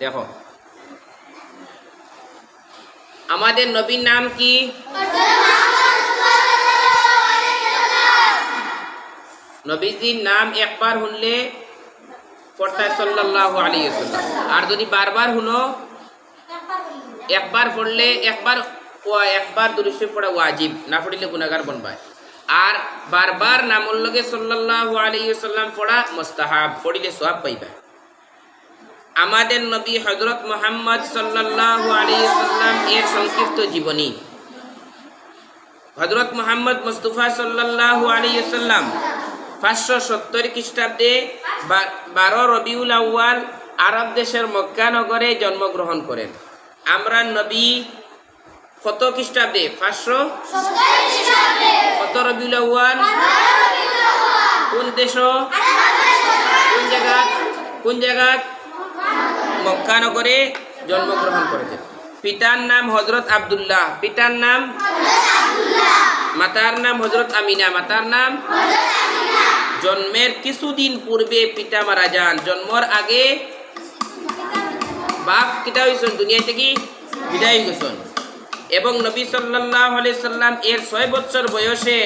দেখো। আমাদের নবীর নাম কি? নবীজির নাম একবার শুনলে আর যদি বারবার শুনো, একবার পড়লে একবার একবার দুরুশরীফ পড়া ওয়াজিব, না পড়লে গুনাহগার বনবায় আর বারবার নামর লগে সাল্লাল্লাহু আলাইহি ওয়াসাল্লাম পড়া মুস্তাহাব, পড়িলে সওয়াব পাইবা। আমাদের নবী হযরত মুহাম্মদ সাল্লাল্লাহু আলাইহি ওয়াসাল্লাম এর সংক্ষিপ্ত জীবনী। হযরত মুহাম্মদ মুস্তাফা সাল্লাল্লাহু আলাইহি ওয়াসাল্লাম পাঁচশো সত্তর খ্রিস্টাব্দে বারো রবিউল আউয়াল আরব দেশের মক্কা নগরে জন্মগ্রহণ করেন। আমরা নবী কত খ্রিস্টাব্দে? পাঁচশো কত রবিউল আউয়াল। কোন দেশ? কোন জায়গা? কোন জায়গা? মক্কা নগরে জন্মগ্রহণ করেছেন। পিতার নাম হজরত আব্দুল্লাহ, পিতার নাম মাতার নাম হজরত আমিনা, মাতার নাম জন্মের কিছুদিন পূর্বে পিতা মারা যান। জন্মর আগে বাপ কিতা হয়েছেন দুনিয়া থেকে বিদায় হয়ে গেছেন এবং নবী সাল্লাহ সাল্লাম এর ছয় বছর বয়সে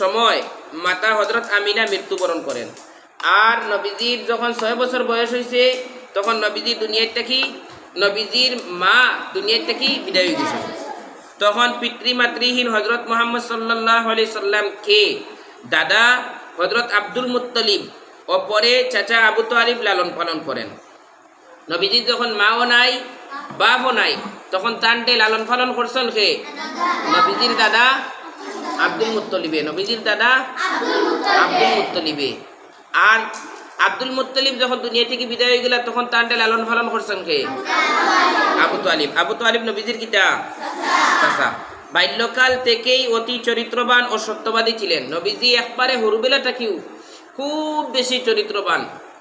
সময় মাতা হজরত আমিনা মৃত্যুবরণ করেন। আর নবীজির যখন ছয় বছর বয়স হয়েছে তখন নবীজি দুনিয়ার থেকে নবীজির মা দুনিয়ার থেকে বিদায় হয়ে গেছেন তখন পিতৃমাতৃহীন হজরত মোহাম্মদ সাল্লাহ আলি সাল্লামকে দাদা হজরত আব্দুল মুত্তলিব। ও পরে চাচা আবু তালিব লালন পালন করেন। নবীজি যখন মাও নাই, বাপও নাই, তখন তানটে লালন পালন করছেন কে? নবীজির দাদা আব্দুল মুত্তলিবে। নবীজির দাদা আব্দুল মুত্তলিবে। আর আব্দুল মুত্তলিব যখন দুনিয়া থেকে বিদায় হয়ে গেল, তখন তানটে লালন পালন করছেন কে? আবু তালিব। আবু তালিব নবীজির কিতা? বাল্যকাল থেকেই অতি চরিত্রবান ও সত্যবাদী ছিলেন। নবীজি একবারে হরুবেলা থাকিও খুব বেশি চরিত্রবান।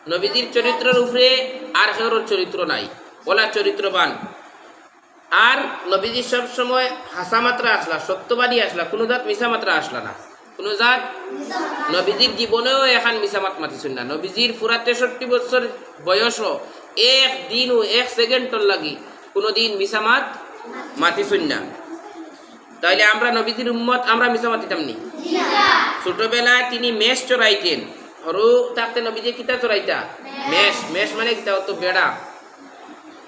নবীজির চরিত্রের উপরে আর কারোর চরিত্র নাই। ওলা চরিত্রবান। আর নবীজি সব সময় হাসা মাত্রা আসলা, সত্যবাদী আসলা, কোনো জাত মিশা মাত্রা আসলা না। কোনো জাত? নবীজির জীবনেও এখন মিশামাত মাতিছেন না। নবীজির পুরা তেষট্টি বছর বয়সও এক দিন ও এক সেকেন্ডর লাগি কোনো দিন মিশামাত মাতিছেন না। তাইলে আমরা নবীজির উম্মত আমরা মিশা মাতিতাম নি? ছোটবেলায় তিনি মেষ চড়াইতেন। হরু থাকতে নবীজি কিতা চড়াইতা? মেষ। মেষ মানে কিতা? তো বেড়া।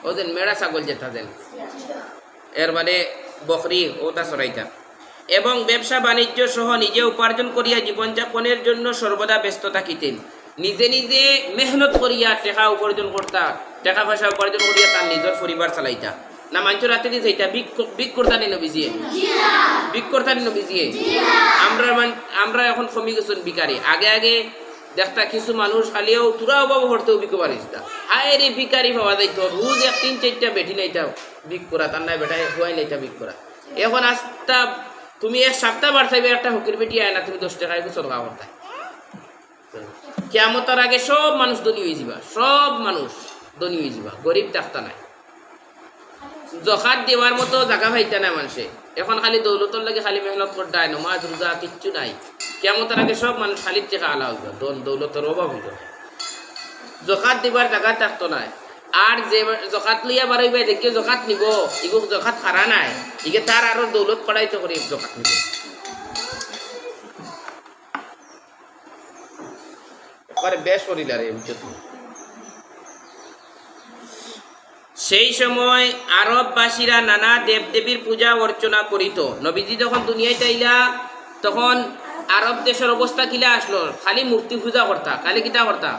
ওদের মেড়া ছাগল যেটা দেন এর মানে বকরি ওটা চড়াইতা। এবং ব্যবসা বাণিজ্য সহ নিজে উপার্জন করিয়া জীবনযাপনের জন্য সর্বদা ব্যস্ত থাকিতেন। নিজে নিজে মেহনত করিয়া টেকা উপার্জন করতা, টাকা পয়সা উপার্জন করিয়া তার নিজের পরিবার চালাইতা। না মানুষ রাতে দিয়ে যাইতা বিক করতানি নবীজিয়ে। বিক করতানি নবীজিয়ে আমরা আমরা এখন কমি গেছেন বিকারি আগে আগে দেখতা কিছু মানুষ খালিও তুরা অভাব হরতেও বিকো পারিস না হায় রে বিকারি পাওয়া যাইতো রোজ এক, তিন চারটা বেঠি নাইতা বিক করা তার নাই বেটায় হুয়াই নাইতা বিক করা এখন আস্তা তুমি এক সপ্তাহ বার থাকবে একটা হকির বেটি আয় না, তুমি দশ টাকায় কিছু টাকা করতায় কেমতার আগে সব মানুষ ধনী হয়ে যাবা সব মানুষ ধনী হয়ে যাবা গরিব ডাক্তার নাই। জখাত দেওয়ার মতো জায়গা পাইতা না মানুষে। এখন খালি দৌলতর লাগে খালি মেহনত করতে নমাজ, রোজা, কিচ্ছু নাই। কেমতার আগে সব মানুষ খালি টেকা আলা হইব দৌলতর অভাব হইব জখাত দিবার জায়গা থাকতো নাই। আর যে জখাত লইয়া বারইবাই দেখি জখাত নিব। ইগো জখাত খারা নাই। ইগে তার আরও দৌলত পড়াইতে করে জখাত নিব। বেশ করিল রে সেই সময় আরববাসীরা নানা দেবদেবীর পূজা অর্চনা করিত নবীজি যখন দুনিয়ায় চাইলা তখন আরব দেশের অবস্থা কিলা আসলো? খালি মূর্তি পূজা করতা খালি কিতা করতা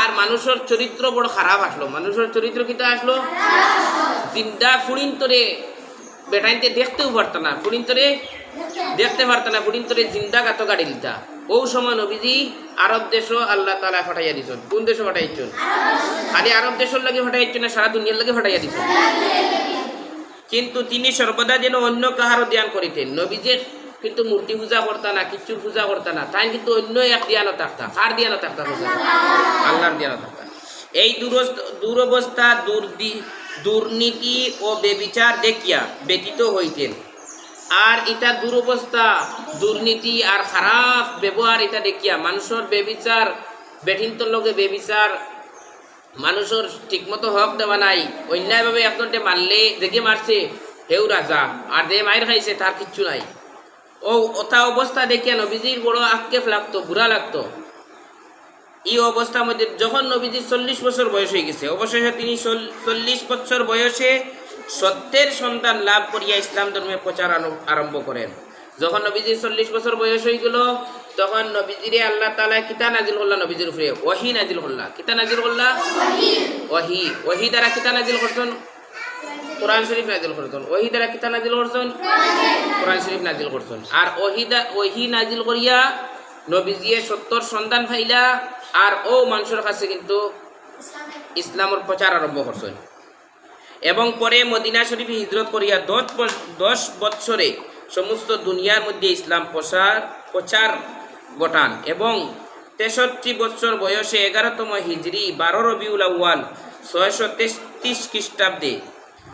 আর মানুষের চরিত্র বড় খারাপ আসলো। মানুষের চরিত্র কিতা আসলো? জিন্দা ফুড়িন তোরে বেটাইতে দেখতেও পারত না ফুড়িন তোরে দেখতে পারত না ফুড়িন তোরে জিন্দা গাত গাড়ি দিতা। ও সময় নবীজি আরব দেশও আল্লাহ তালা ফাটাইয়া দিছন। কোন দেশে ফাটাইছন? খালি আরব দেশের লাগে ফাটাইছন না সারা দুনিয়ার লাগে ফাটাইয়া দিছন? কিন্তু তিনি সর্বদা যেন অন্য কাহারও ধ্যান করিতেন। নবীজে কিন্তু মূর্তি পূজা করতা না কিচ্ছুর পূজা করতা না। তাই কিন্তু অন্য এক ধ্যানও থাকতা কার ধ্যানও থাকতা আল্লাহর ধ্যানও থাকতা এই দুরবস্থা দুর্দি দুর্নীতি ও বেবিচার দেখিয়া ব্যতীত হইতেন আর এটা দুরবস্থা দুর্নীতি আর খারাপ ব্যবহার এটা দেখিয়া মানুষের বেবিচার বেঠিন্তর লগে বেবিচার মানুষের ঠিকমতো হক দেওয়া নাই। অন্যায়ভাবে একজনটে মারলে দেখে মারছে হেউ রাজা আর দে মায়ের খাইছে তার কিচ্ছু নাই। ও ওটা অবস্থা দেখিয়া নবীজির বড় আক্ষেপ লাগতো বুড়া লাগতো। এই অবস্থার মধ্যে যখন নবীজি চল্লিশ বছর বয়স হয়ে গেছে, অবশেষে তিনি চল- চল্লিশ বছর বয়সে সত্যের সন্তান লাভ করিয়া ইসলাম ধর্মে প্রচার আরম্ভ করেন। যখন নবীজি চল্লিশ বছর বয়স হয়ে গেল, তখন নবীজিরে আল্লাহ তালা কিতা নাজিল করল্লা নবীজির উপরে? ওহি নাজিল করল্লা কিতা নাজিল করল্লা ওহি। ওহি দ্বারা কিতা নাজিল করছেন? কোরআন শরীফ নাজিল করছেন ওহি দ্বারা কিতা নাজিল করছেন? কোরআন শরীফ নাজিল করছেন। আর ওহি দা- ওহি নাজিল করিয়া নবীজিয়ে সত্তর সন্তান ফাইলা, আর ও মানুষের কাছে কিন্তু ইসলামের প্রচার আরম্ভ করছেন। এবং পরে মদিনা শরীফে হিজরত করিয়া দশ দশ বৎসরে সমস্ত দুনিয়ার মধ্যে ইসলাম প্রসার, প্রচার ঘটান। এবং তেষট্টি বছর বয়সে এগারোতম হিজড়ি বারো রবিউল আউয়াল, ছয়শো তেত্রিশ খ্রিস্টাব্দে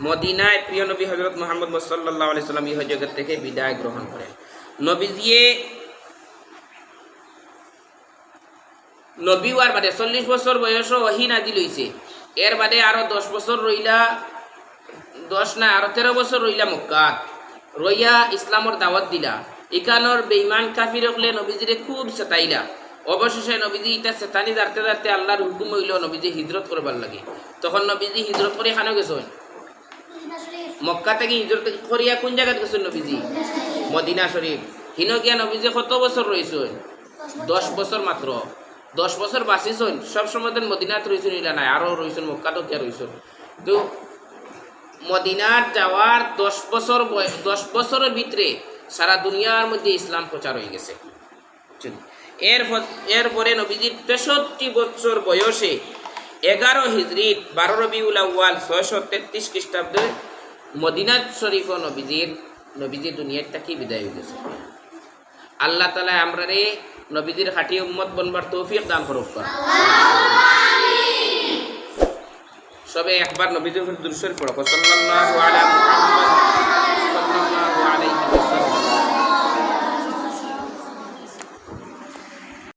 মদিনায় প্রিয় নবী হজরত মোহাম্মদ সাল্লাহ সাল্লাম ইহ জগৎ থেকে বিদায় গ্রহণ করেন। নবীজিয়ে নবী হওয়ার বাদে চল্লিশ বছর বয়স ওহি নাজিল হইছে এর বাদে আরও দশ বছর রইলা, দশ না আরও তেরো বছর রইলা মক্কাত। রইয়া ইসলামর দাওয়াত দিলা। ইকানোর বেইমান কাফির হলে নবীজিরে খুব চেতাইলা অবশেষে নবীজি ইটা চেতানি দাঁড়তে দাঁড়তে আল্লাহর হুকুম হইল নবীজি হিজরত করবার লাগে। তখন নবীজি হিজরত করে খানো গেছেন। মক্কা থেকে হিজরত করিয়া কোন জায়গাত গেছেন নবীজি? মদিনা শরীফ। হিন গিয়া নবীজি কত বছর রয়েছেন দশ বছর মাত্র দশ বছর বাঁচিছেন সব সময় মদিনাত রয়েছেন ইলা নাই? আরও রয়েছেন মক্কাতো কে রয়েছেন তো মদিনার যাওয়ার দশ বছর বয়- দশ বছরের ভিতরে সারা দুনিয়ার মধ্যে ইসলাম প্রচার হয়ে গেছে? এর এরপরে নবীজির তেষট্টি বছর বয়সে এগারো হিজরিত বারো রবিউল আউয়াল ছয়শো তেত্রিশ খ্রিস্টাব্দে মদিনা শরীফ ও নবীজির নবীজি দুনিয়ার তাকে বিদায় হয়ে গেছে। আল্লাহ তালা আমরা রে নবীজির হাটি উম্মত বনবার তৌফিক দান করুক। সবে একবার নবীজির দুরুসের পড়ো। সাল্লাল্লাহু আলা মুহাম্মদ সাল্লাল্লাহু আলাইহি ওয়াসাল্লাম।